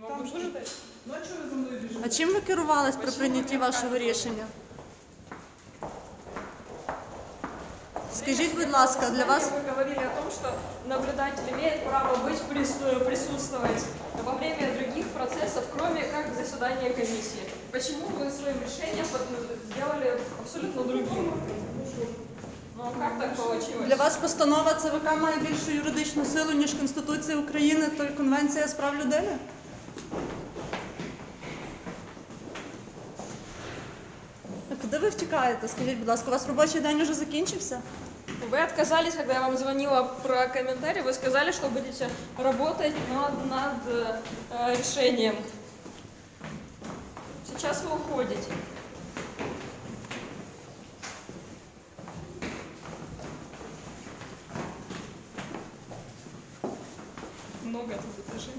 Не могу слушать. Ну а чого ви за мною біжите? А чим ви керувались при прийнятті вашого рішення? Скажіть, будь ласка, для вас Вы говорили о том, что наблюдатель имеет право быть прису- присутствовать во время других процессов, кроме как заседания комиссии. Почему вы своим решением под- сделали абсолютно другим? Ну а как так получилось? для вас постанова ЦВК має більшу юридичну силу, ніж Конституція України та Конвенція з прав людини? Куди ви втікаєте? Скажіть, будь ласка, у вас робочий день уже закінчився? Вы отказались, когда я вам звонила про комментарий, вы сказали, что будете работать над, над э, э, решением. Сейчас вы уходите. Много тут этажей.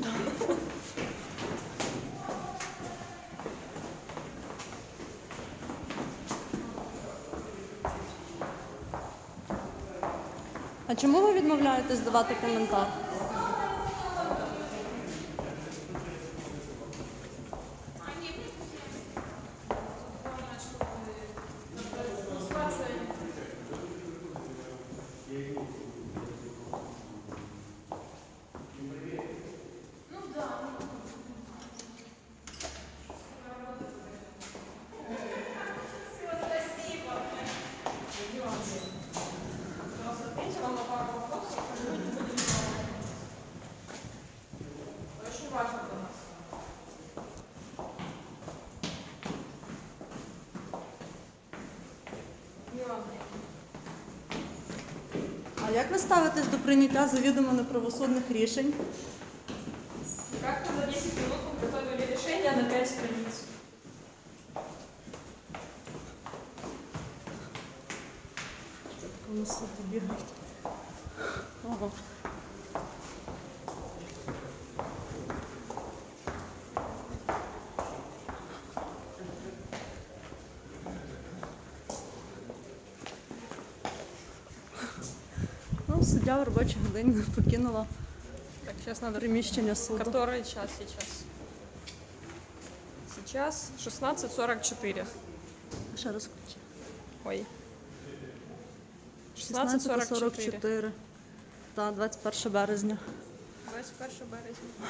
А чому ви відмовляєтесь давати коментар? Это очень важно для нас. А як ви ставитесь до прийняття завідомо неправосудних рішень? Как вы за 10 минут подготовили решение на 5 страниц? Суди бігають. Ого. Суддя в робочій годині покинула Так, сейчас надо... приміщення суду. Который час сейчас? Сейчас 16.44. Ще раз включи. Ой. 16.44. 16.44. Та, 21 березня. 21 березня.